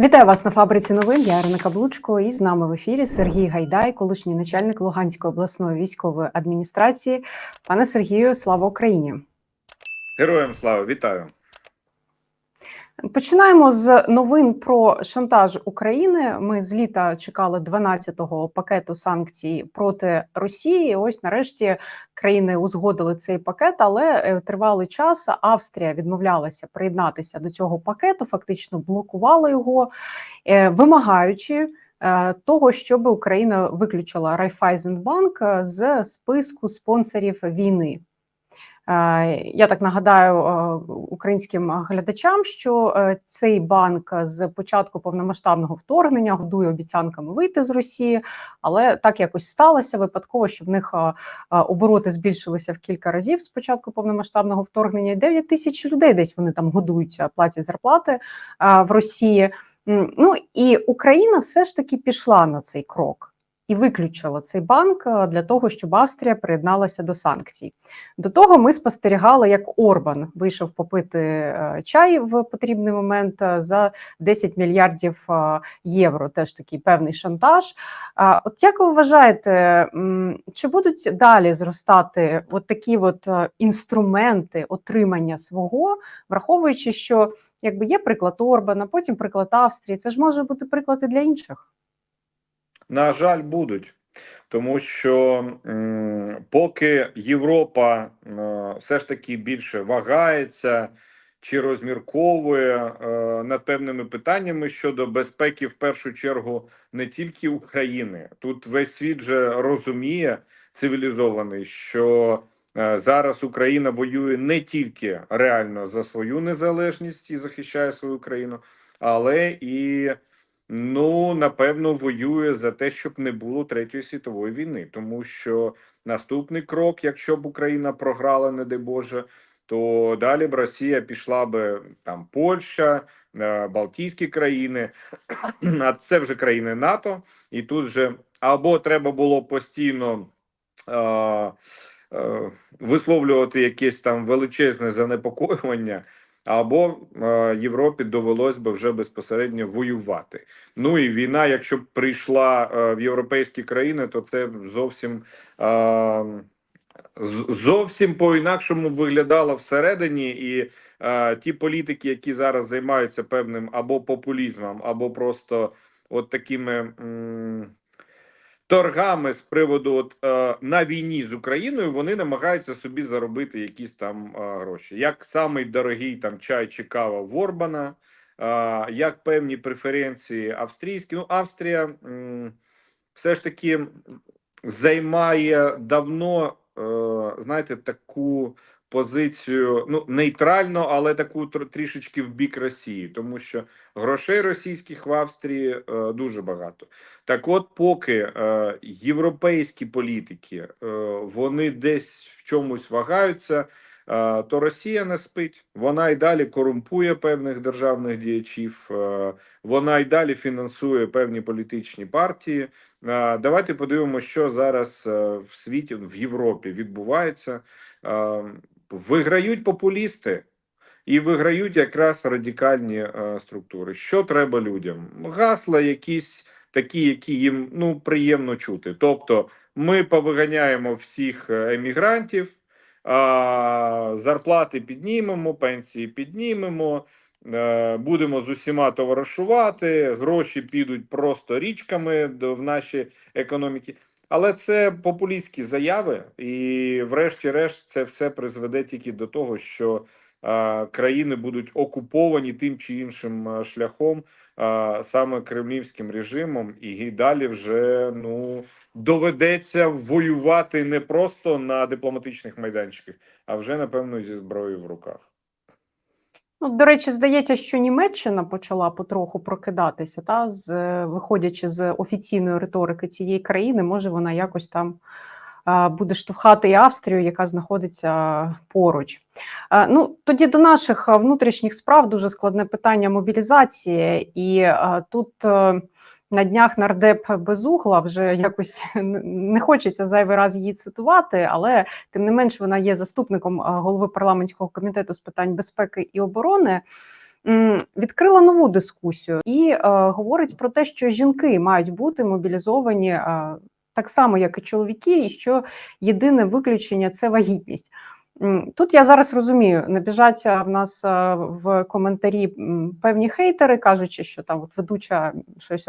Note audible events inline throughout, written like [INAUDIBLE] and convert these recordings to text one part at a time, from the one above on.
Вітаю вас на фабриці новин. Я Ірина Каблучко. І з нами в ефірі Сергій Гайдай, колишній начальник Луганської обласної військової адміністрації. Пане Сергію, слава Україні! Героям слава, вітаю. Починаємо з новин про шантаж України. Ми з літа чекали 12-го пакету санкцій проти Росії. Ось нарешті країни узгодили цей пакет, але е, тривалий час Австрія відмовлялася приєднатися до цього пакету, фактично блокувала його, е, вимагаючи. е, Того, щоб Україна виключила Райфайзенбанк з списку спонсорів війни. Е, Я так нагадаю е, українським глядачам, що е, цей банк з початку повномасштабного вторгнення годує обіцянками вийти з Росії, але так якось сталося випадково, що в них обороти збільшилися в кілька разів з початку повномасштабного вторгнення. 9 тисяч людей десь вони там годуються, платять зарплати в Росії. Ну і Україна все ж таки пішла на цей крок. І виключила цей банк е, для того, щоб Австрія приєдналася до санкцій. До того ми спостерігали, як Орбан вийшов попити е, чай в потрібний момент е, за 10 мільярдів євро. Теж такий певний шантаж. От як ви вважаєте, чи будуть далі зростати от такі от інструменти отримання свого, враховуючи, що якби є приклад Орбана, потім приклад Австрії, це ж може бути приклад для інших. На жаль, будуть. Тому що поки Європа е, все ж таки більше вагається чи розмірковує е, над певними питаннями щодо безпеки, в першу чергу, не тільки України. Тут весь світ же розуміє цивілізований, що е, зараз Україна воює не тільки реально за свою незалежність і захищає свою країну, але і Ну, напевно, воює за те, щоб не було третьої світової війни, тому що наступний крок, якщо б Україна програла, не дай Боже, то далі б Росія пішла би там Польща, е, Балтійські країни, а це вже країни НАТО, і тут же або треба було постійно. е, е, Висловлювати якесь там величезне занепокоювання, або е, Європі довелось би вже безпосередньо воювати. Ну і війна, якщо б прийшла е, в європейські країни, то це зовсім е, зовсім по інакшому виглядало всередині, і ті політики, які зараз займаються певним або популізмом, або просто от такими. Торгами з приводу от, е, на війні з Україною вони намагаються собі заробити якісь там е, гроші, як самий дорогий там чай чи кава в Орбана, е, як певні преференції австрійські. Ну, Австрія м, все ж таки займає давно, е, знаєте, таку позицію, ну нейтрально, але таку трішечки в бік Росії, тому що грошей російських в Австрії е, дуже багато. Так, от, поки е, європейські політики е, вони десь в чомусь вагаються, е, то Росія не спить. Вона й далі корумпує певних державних діячів, е, вона й далі фінансує певні політичні партії. Е, давайте подивимося, що зараз в світі в Європі відбувається. Виграють популісти. І виграють якраз радикальні е, структури. Що треба людям? Гасла якісь такі, які їм ну приємно чути. Тобто, ми повиганяємо всіх е, емігрантів, а, зарплати піднімемо, пенсії піднімемо, е, будемо з усіма товаришувати, гроші підуть просто річками в наші економіки. Але це популістські заяви, і, врешті-решт, це все призведе тільки до того, що е, країни будуть окуповані тим чи іншим шляхом, е, саме кремлівським режимом, і далі вже ну доведеться воювати не просто на дипломатичних майданчиках, а вже напевно зі зброєю в руках. Ну, до речі, здається, що Німеччина почала потроху прокидатися, та з е, виходячи з офіційної риторики цієї країни, може вона якось там буде штовхати і Австрію, яка знаходиться поруч. Ну тоді до наших внутрішніх справ дуже складне питання мобілізації, і тут. Е, На днях нардеп Безугла вже якось [LAUGHS] не хочеться зайвий раз її цитувати, але тим не менш вона є заступником голови парламентського комітету з питань безпеки і оборони. відкрила нову дискусію і е, говорить про те, що жінки мають бути мобілізовані е, так само, як і чоловіки, і що єдине виключення це вагітність. Тут я зараз розумію, набіжать в нас в коментарі певні хейтери, кажучи, що там от ведуча щось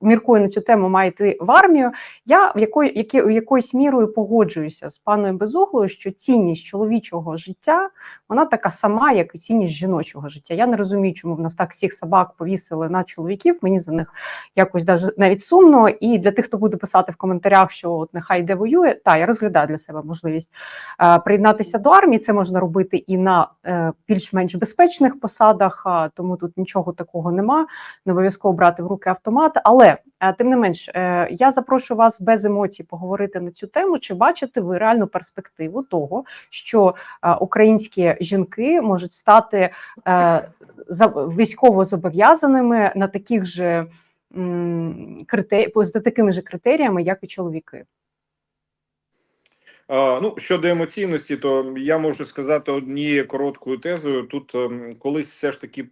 міркує на цю тему, має йти в армію. Я в якої, які, якоюсь мірою погоджуюся з паною Безуглою, що цінність чоловічого життя вона така сама, як і цінність жіночого життя. Я не розумію, чому в нас так всіх собак повісили на чоловіків. Мені за них якось навіть сумно. І для тих, хто буде писати в коментарях, що от нехай йде воює, та я розглядаю для себе можливість е, приєднатися до армії. Це можна робити і на е, більш-менш безпечних посадах, тому тут нічого такого нема. Не обов'язково брати в руки автомат. Але е, тим не менш, е, я запрошую вас без емоцій поговорити на цю тему. Чи бачите ви реальну перспективу того, що українські жінки можуть стати військово зобов'язаними на таких же за такими же критеріями, як і чоловіки? А, Ну, щодо емоційності, то я можу сказати однією короткою тезою. Тут ем, колись все ж таки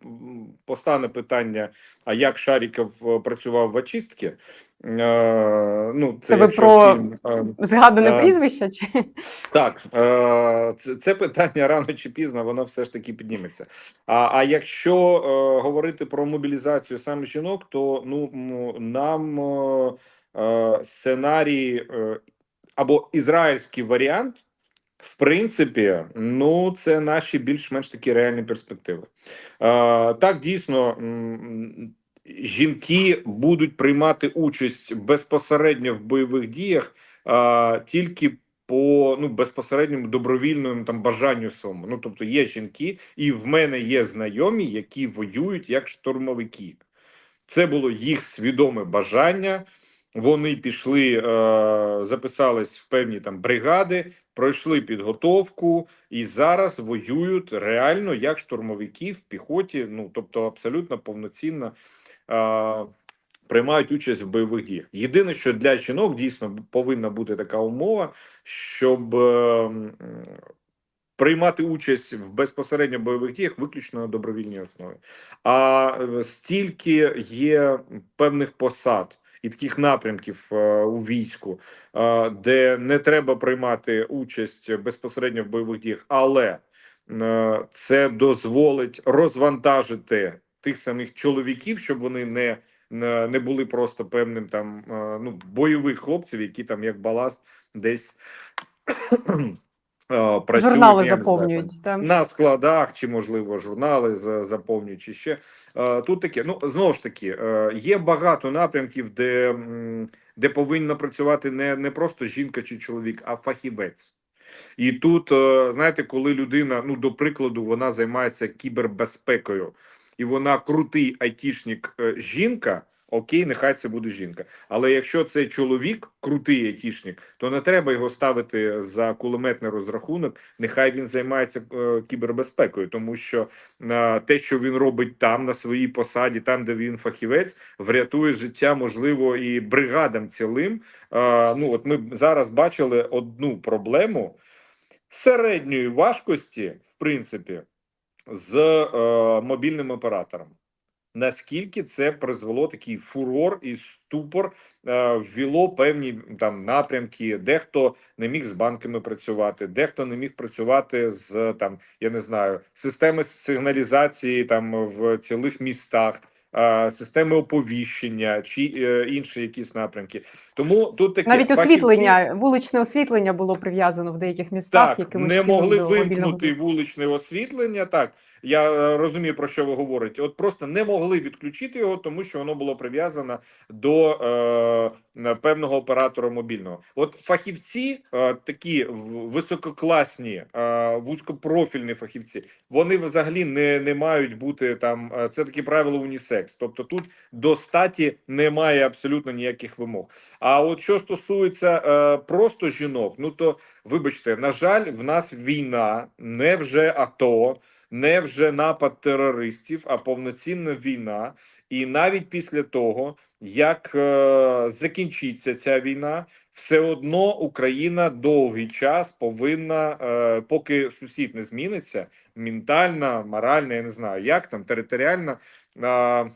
постане питання: а як Шаріков е, працював в очистці? Е, ну, Це ви якщо про- фільм, е, Згадане Е, прізвище чи Так, це, це питання рано чи пізно, воно все ж таки підніметься. А, а якщо говорити про мобілізацію саме жінок, то ну нам сценарій е, або ізраїльський варіант, в принципі, ну це наші більш-менш такі реальні перспективи. Так, дійсно. Жінки будуть приймати участь безпосередньо в бойових діях а, тільки по ну безпосередньому добровільному там бажанню своєму. Ну тобто є жінки, і в мене є знайомі, які воюють як штурмовики. Це було їх свідоме бажання. Вони пішли, е, записались в певні там бригади, пройшли підготовку і зараз воюють реально як штурмовики в піхоті. Ну тобто, абсолютно повноцінно е, приймають участь в бойових діях. Єдине, що для жінок дійсно повинна бути така умова, щоб е, приймати участь в безпосередньо бойових діях виключно на добровільній основі. А стільки є певних посад. І таких напрямків е, у війську, е, де не треба приймати участь безпосередньо в бойових діях, але е, це дозволить розвантажити тих самих чоловіків, щоб вони не, не, були просто певним там ну бойових хлопців, які там як баласт десь працюють, журнали не знаю, там, заповнюють? На складах, чи можливо журнали заповнюють, чи ще Е, тут таке. Ну знову ж таки, е, є багато напрямків, де, де повинна працювати не, не просто жінка чи чоловік, а фахівець. І тут, е, знаєте, коли людина, ну до прикладу, вона займається кібербезпекою, і вона крутий айтішник е, жінка. Окей, нехай це буде жінка. Але якщо це чоловік, крутий айтішник, то не треба його ставити за кулеметний розрахунок. Нехай він займається е, кібербезпекою, тому що е, те, що він робить там на своїй посаді, там де він фахівець, врятує життя, можливо, і бригадам цілим. Е, ну от ми зараз бачили одну проблему середньої важкості, в принципі, з е, мобільним оператором. Наскільки це призвело такий фурор і ступор, е, ввело певні там напрямки, дехто не міг з банками працювати, дехто не міг працювати з там, я не знаю, системи сигналізації там в цілих містах, е, системи оповіщення чи е, інші якісь напрямки. Тому тут таке Навіть фахівці- освітлення, вуличне освітлення було прив'язано в деяких містах. так, не могли вимкнути вуличне освітлення. Так я е, розумію про що ви говорите. От просто не могли відключити його, тому що воно було прив'язано до е, певного оператора мобільного. От фахівці, е, такі висококласні, е, вузькопрофільні фахівці, вони взагалі не, не мають бути там. е, Це такі правила унісекс. Тобто тут до статі немає абсолютно ніяких вимог. А от що стосується е, просто жінок, ну то вибачте, на жаль, в нас війна, не вже АТО. Не вже напад терористів, а повноцінна війна. І навіть після того, як е, закінчиться ця війна, все одно Україна довгий час повинна, е, поки сусід не зміниться, ментально, морально, я не знаю, як там територіально, е,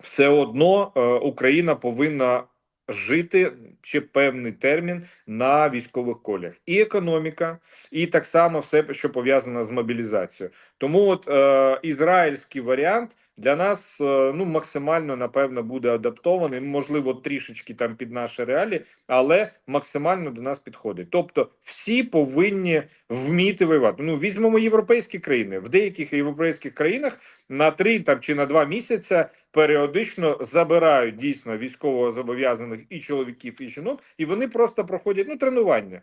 все одно е, Україна повинна жити ще певний термін на військових колях, і економіка, і так само все, що пов'язано з мобілізацією. Тому от е, ізраїльський варіант для нас е, ну максимально напевно буде адаптований, можливо, трішечки там під наші реалії, але максимально до нас підходить. Тобто, всі повинні вміти воювати. Ну візьмемо європейські країни в деяких європейських країнах на три там чи на два місяця періодично забирають дійсно військово зобов'язаних і чоловіків, і жінок, і вони просто проходять ну тренування.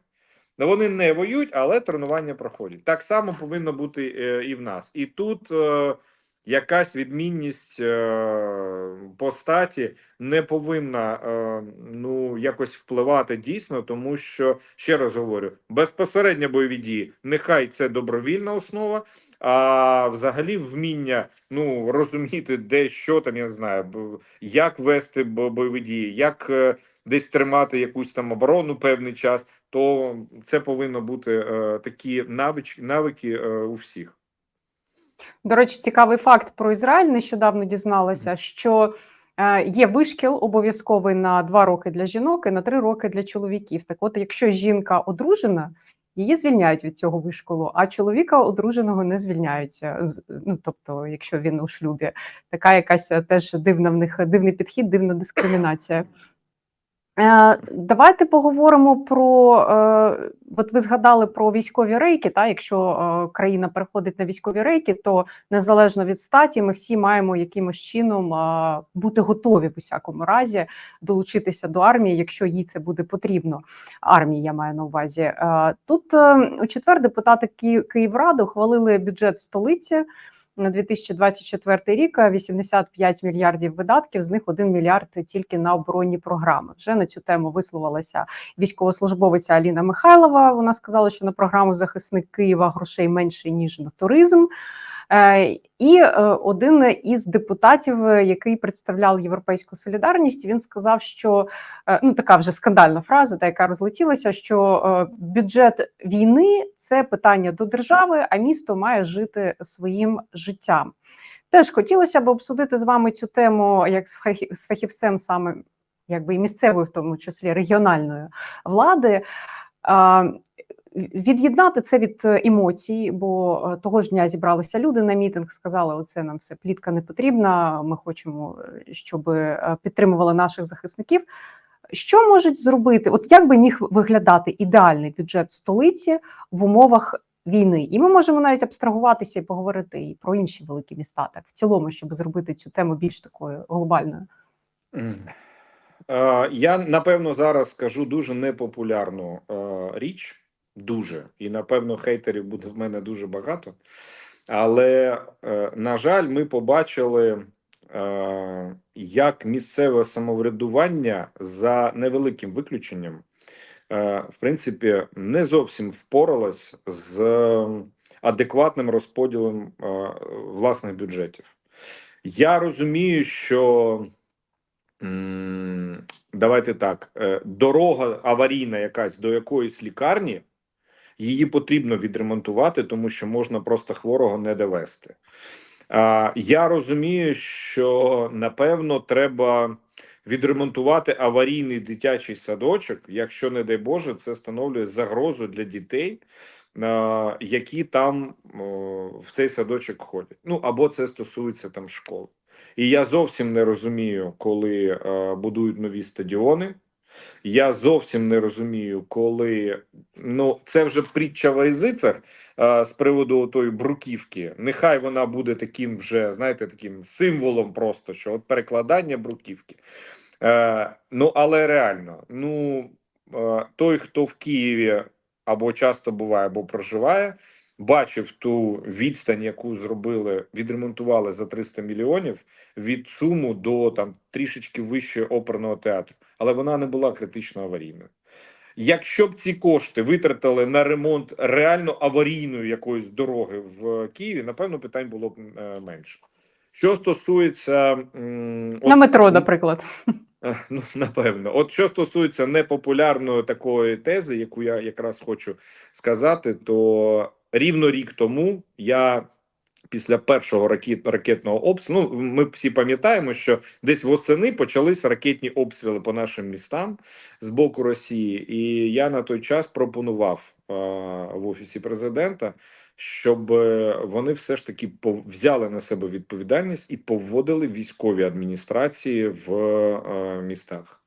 Ну, Вони не воюють, але тренування проходять. Так само повинно бути е, і в нас. І тут е, якась відмінність е, по статі не повинна е, ну якось впливати дійсно, тому що ще раз говорю: безпосередньо бойові дії, нехай це добровільна основа. А взагалі вміння ну розуміти, де що там, я не знаю, як вести бойові дії, як е, десь тримати якусь там оборону певний час, то це повинно бути е, такі навички, навики е, у всіх. До речі, цікавий факт про Ізраїль. Нещодавно дізналася, що е, є вишкіл обов'язковий на два роки для жінок і на три роки для чоловіків. Так, от, якщо жінка одружена, її звільняють від цього вишколу, а чоловіка одруженого не звільняються. Ну тобто, якщо він у шлюбі, така якась е, теж дивна в них дивний підхід, дивна дискримінація. Е, Давайте поговоримо про е, от ви згадали про військові рейки. Та якщо е, країна переходить на військові рейки, то незалежно від статі, ми всі маємо якимось чином бути готові в усякому разі долучитися до армії, якщо їй це буде потрібно. Армії я маю на увазі. Тут у четвер депутати Ки- Київради ухвалили бюджет столиці. На 2024 рік е, 85 мільярдів видатків, з них 1 мільярд тільки на оборонні програми. Вже на цю тему висловилася військовослужбовиця Аліна Михайлова. Вона сказала, що на програму захисник Києва грошей менше ніж на туризм. Е, І е, один із депутатів, е, який представляв європейську солідарність, він сказав, що ну така вже скандальна фраза, та яка розлетілася, що бюджет війни це питання до держави, а місто має жити своїм життям. Теж хотілося б обсудити з вами цю тему як з фахі- з фахівцем саме якби і місцевої, в тому числі регіональної влади. Від'єднати це від е, емоцій, бо е, того ж дня зібралися люди на мітинг, сказали, оце нам все плітка не потрібна. Ми хочемо, е, щоб підтримували наших захисників. Що можуть зробити? От як би міг виглядати ідеальний бюджет столиці в умовах війни? І ми можемо навіть абстрагуватися і поговорити і про інші великі міста, так в цілому, щоб зробити цю тему більш такою глобальною. Я напевно зараз скажу дуже непопулярну річ. Дуже і напевно хейтерів буде в мене дуже багато. Але е, на жаль, ми побачили, е, як місцеве самоврядування за невеликим виключенням, е, в принципі, не зовсім впоралось з адекватним розподілом власних бюджетів. Я розумію, що давайте так: дорога аварійна якась до якоїсь лікарні, її потрібно відремонтувати, тому що можна просто хворого не довести. А, я розумію, що напевно треба відремонтувати аварійний дитячий садочок, якщо, не дай Боже, це становлює загрозу для дітей, які там в цей садочок ходять. Ну або це стосується там школи. І я зовсім не розумію, коли будують нові стадіони. Я зовсім не розумію, коли ну це вже притча в язицях з приводу тої бруківки. Нехай вона буде таким вже, знаєте, таким символом, просто що от перекладання бруківки. Е, ну але реально, ну е, той, хто в Києві або часто буває, або проживає, бачив ту відстань, яку зробили, відремонтували за 300 мільйонів від суму до там трішечки вище оперного театру, але вона не була критично аварійною. Якщо б ці кошти витратили на ремонт реально аварійної якоїсь дороги в Києві, напевно, питань було б е, менше. Що стосується м, от- На метро, наприклад. [LAUGHS] Е, Ну, напевно, от що стосується непопулярної такої тези, яку я якраз хочу сказати, то рівно рік тому я після першого ракет, ракетного обстрілу, ну, ми всі пам'ятаємо, що десь восени почались ракетні обстріли по нашим містам з боку Росії, і я на той час пропонував е, в офісі президента. Щоб е, вони все ж таки взяли на себе відповідальність і поводили військові адміністрації в е, містах,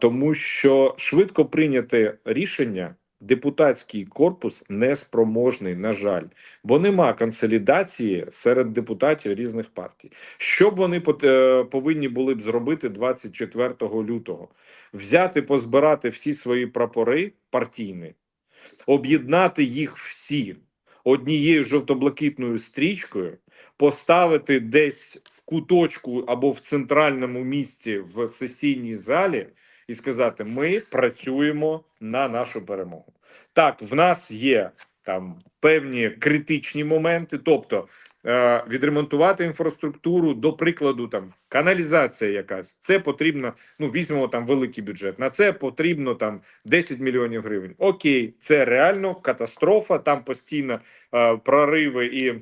тому що швидко прийняте рішення депутатський корпус неспроможний, на жаль, бо нема консолідації серед депутатів різних партій. Що б вони е, повинні були б зробити 24 лютого? Взяти, позбирати всі свої прапори партійні, об'єднати їх всі однією жовто-блакитною стрічкою, поставити десь в куточку або в центральному місці в сесійній залі і сказати: ми працюємо на нашу перемогу. Так, в нас є там певні критичні моменти, тобто. е, Відремонтувати інфраструктуру, до прикладу, там каналізація якась це потрібно. Ну візьмемо там великий бюджет. На це потрібно там 10 мільйонів гривень. Окей, це реально катастрофа. Там постійно е, прориви і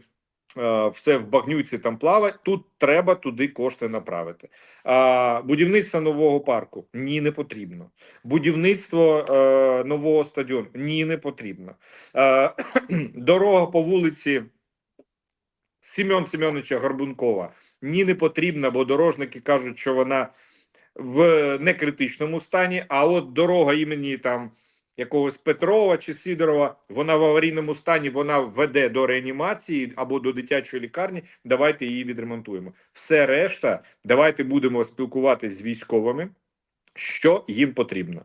все в багнюці там плаває. Тут треба туди кошти направити. А будівництво нового парку ні, не потрібно. Будівництво е, нового стадіону ні, не потрібно. Е, [CLEARS THROAT] дорога по вулиці Сім'он Семеновича Горбункова ні, не потрібна, бо дорожники кажуть, що вона в некритичному стані. А от дорога імені там якогось Петрова чи Сидорова, вона в аварійному стані, вона веде до реанімації або до дитячої лікарні. Давайте її відремонтуємо. Все решта, давайте будемо спілкуватися з військовими. Що їм потрібно е,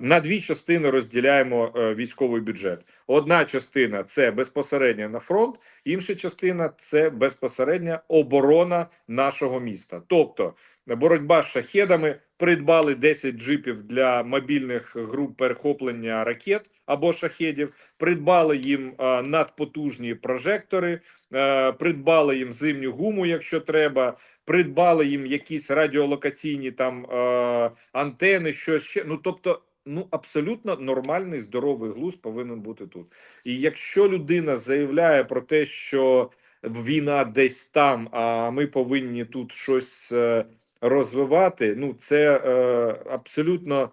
на дві частини розділяємо е, військовий бюджет. Одна частина це безпосередньо на фронт, інша частина це безпосередня оборона нашого міста. Тобто боротьба з шахедами, придбали 10 джипів для мобільних груп перехоплення ракет або шахедів, придбали їм е, надпотужні прожектори, е, придбали їм зимню гуму, якщо треба. Придбали їм якісь радіолокаційні там е, антени, що ще. Ну тобто, ну абсолютно нормальний здоровий глузд повинен бути тут. І якщо людина заявляє про те, що війна десь там, а ми повинні тут щось розвивати, ну це е, абсолютно.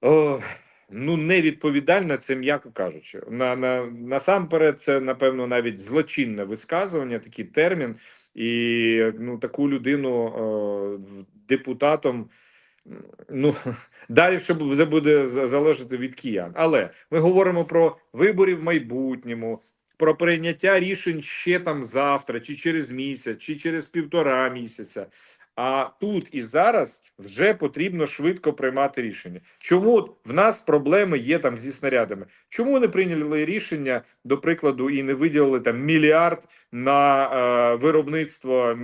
О, Ну, невідповідально, це м'яко кажучи. На, на, насамперед, це напевно навіть злочинне висказування, такий термін, і ну таку людину е, депутатом. Ну [LAUGHS] далі що вже буде залежати від киян. Але ми говоримо про вибори в майбутньому, про прийняття рішень ще там завтра, чи через місяць, чи через півтора місяця. А тут і зараз вже потрібно швидко приймати рішення. Чому в нас проблеми є там зі снарядами? Чому не прийняли рішення, до прикладу, і не виділили там мільярд на е, виробництво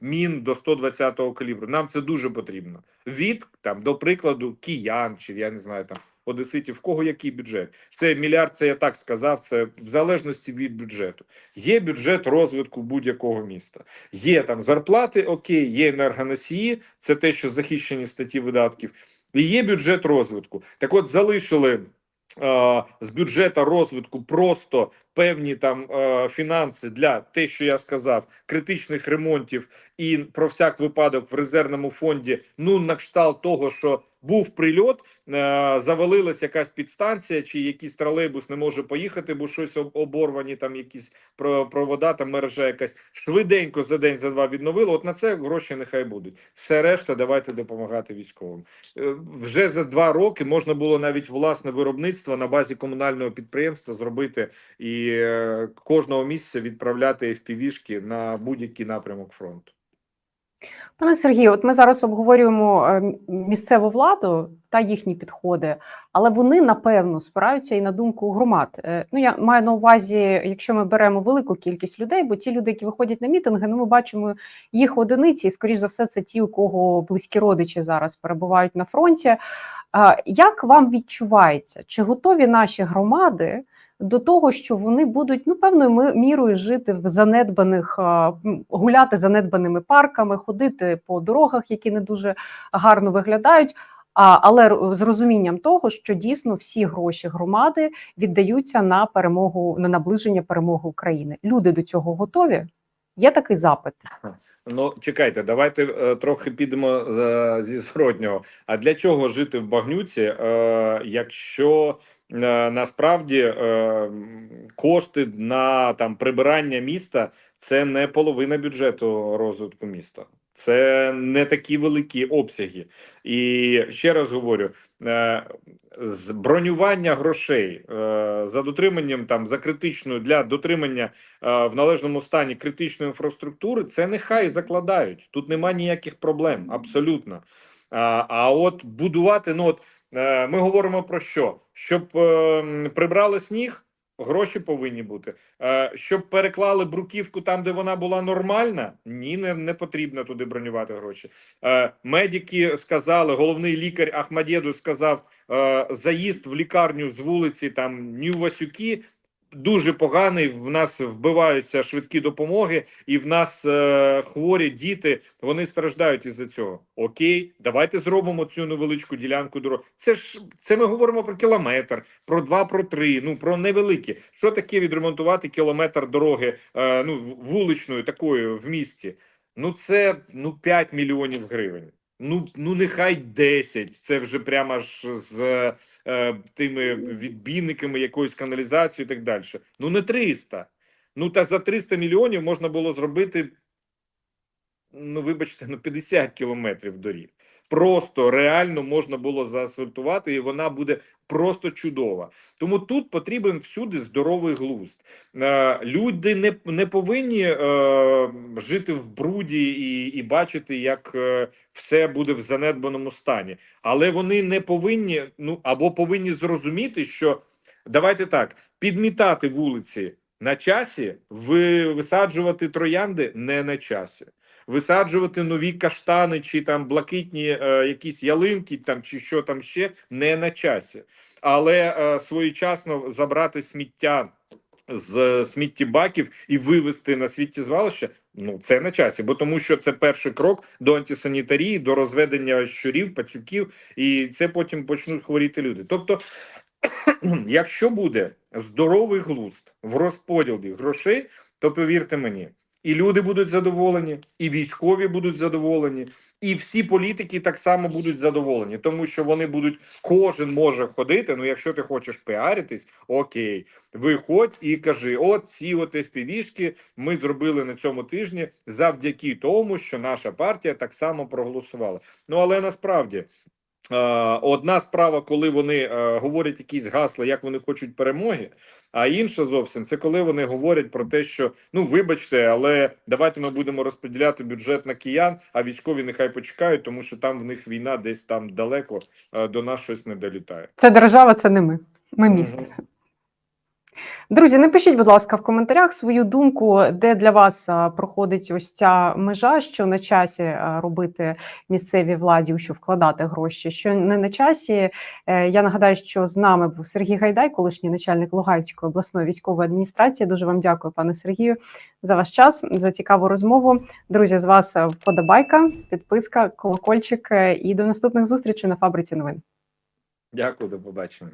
мін до 120-го калібру? Нам це дуже потрібно. Від там, до прикладу, киян, чи я не знаю там одеситів, в кого який бюджет? Це мільярд, це я так сказав. Це в залежності від бюджету. Є бюджет розвитку будь-якого міста. Є там зарплати, окей, є енергоносії, це те, що захищені статті видатків, і є бюджет розвитку. Так от залишили. З бюджету розвитку просто певні там фінанси для те, що я сказав, критичних ремонтів і про всяк випадок в резервному фонді. Ну на кшталт того, що був прильот, е, завалилась якась підстанція, чи якийсь тролейбус не може поїхати, бо щось оборвані, там якісь про- провода, там мережа якась швиденько за день, за два відновили. От на це гроші нехай будуть. Все решта, давайте допомагати військовим. Е, Вже за два роки можна було навіть власне виробництво на базі комунального підприємства зробити і е, кожного місяця відправляти FPV-шки на будь-який напрямок фронту. Пане Сергію, от ми зараз обговорюємо е, місцеву владу та їхні підходи, але вони напевно спираються і на думку громад. Е, Ну я маю на увазі, якщо ми беремо велику кількість людей, бо ті люди, які виходять на мітинги, ну ми бачимо їх одиниці, і скоріш за все, це ті, у кого близькі родичі зараз перебувають на фронті. Як вам відчувається, чи готові наші громади до того, що вони будуть ну певною мірою жити в занедбаних, гуляти занедбаними парками, ходити по дорогах, які не дуже гарно виглядають? А, але з розумінням того, що дійсно всі гроші громади віддаються на перемогу на наближення перемоги України. Люди до цього готові? Є такий запит. Ну, чекайте, давайте е, трохи підемо е, зі зворотнього. А для чого жити в багнюці, е, якщо насправді е, кошти на там прибирання міста це не половина бюджету розвитку міста, це не такі великі обсяги. І ще раз говорю: е, з бронювання грошей е, за дотриманням там за критичною для дотримання е, в належному стані критичної інфраструктури, це нехай закладають. Тут нема ніяких проблем, абсолютно. А, а от будувати, ну от е, ми говоримо про що? Щоб е, прибрали сніг. Гроші повинні бути. Е, щоб переклали бруківку там, де вона була нормальна, ні, не, не потрібно туди бронювати гроші. Е, медики сказали, головний лікар Ахмадєду сказав: е, заїзд в лікарню з вулиці там Нью-Васюки дуже поганий. В нас вбиваються швидкі допомоги, і в нас е, хворі діти вони страждають із-за цього. Окей, давайте зробимо цю невеличку ділянку дороги. Це ж це ми говоримо про кілометр, про два, про три. Ну про невеликі. Що таке відремонтувати кілометр дороги е, ну вуличної такої в місті? Ну це ну 5 мільйонів гривень. Ну, ну нехай 10. Це вже прямо ж з е, тими відбійниками якоїсь каналізації і так далі. Ну не 300. Ну та за 300 мільйонів можна було зробити, ну вибачте, ну 50 кілометрів доріг. Просто реально можна було заасфальтувати, і вона буде просто чудова. Тому тут потрібен всюди здоровий глузд. Е, люди не, не повинні е, жити в бруді і, і бачити, як е, все буде в занедбаному стані. Але вони не повинні, ну або повинні зрозуміти, що давайте так: підмітати вулиці на часі, ви, висаджувати троянди не на часі. Висаджувати нові каштани чи там блакитні е, якісь ялинки, там чи що там ще не на часі, але е, своєчасно забрати сміття з сміттєбаків і вивезти на сміттєзвалище, ну це на часі, бо тому що це перший крок до антисанітарії, до розведення щурів, пацюків, і це потім почнуть хворіти люди. Тобто, якщо буде здоровий глузд в розподілі грошей, то повірте мені, і люди будуть задоволені, і військові будуть задоволені, і всі політики так само будуть задоволені, тому що вони будуть, кожен може ходити. Ну, якщо ти хочеш піаритись, окей, виходь і кажи: от ці от FPV-шки ми зробили на цьому тижні завдяки тому, що наша партія так само проголосувала. Ну але насправді. Одна справа, коли вони е, говорять якісь гасла, як вони хочуть перемоги. А інша зовсім це коли вони говорять про те, що ну вибачте, але давайте ми будемо розподіляти бюджет на киян, а військові нехай почекають, тому що там в них війна десь там далеко е, до нас щось не долітає. Це держава, це не ми. Ми місто. Мгм. Друзі, напишіть, будь ласка, в коментарях свою думку, де для вас проходить ось ця межа, що на часі робити місцевій владі, у що вкладати гроші, що не на часі. Е, Я нагадаю, що з нами був Сергій Гайдай, колишній начальник Луганської обласної військової адміністрації. Дуже вам дякую, пане Сергію, за ваш час, за цікаву розмову. Друзі, з вас вподобайка, підписка, колокольчик е, і до наступних зустрічей на фабриці новин. Дякую, до побачення.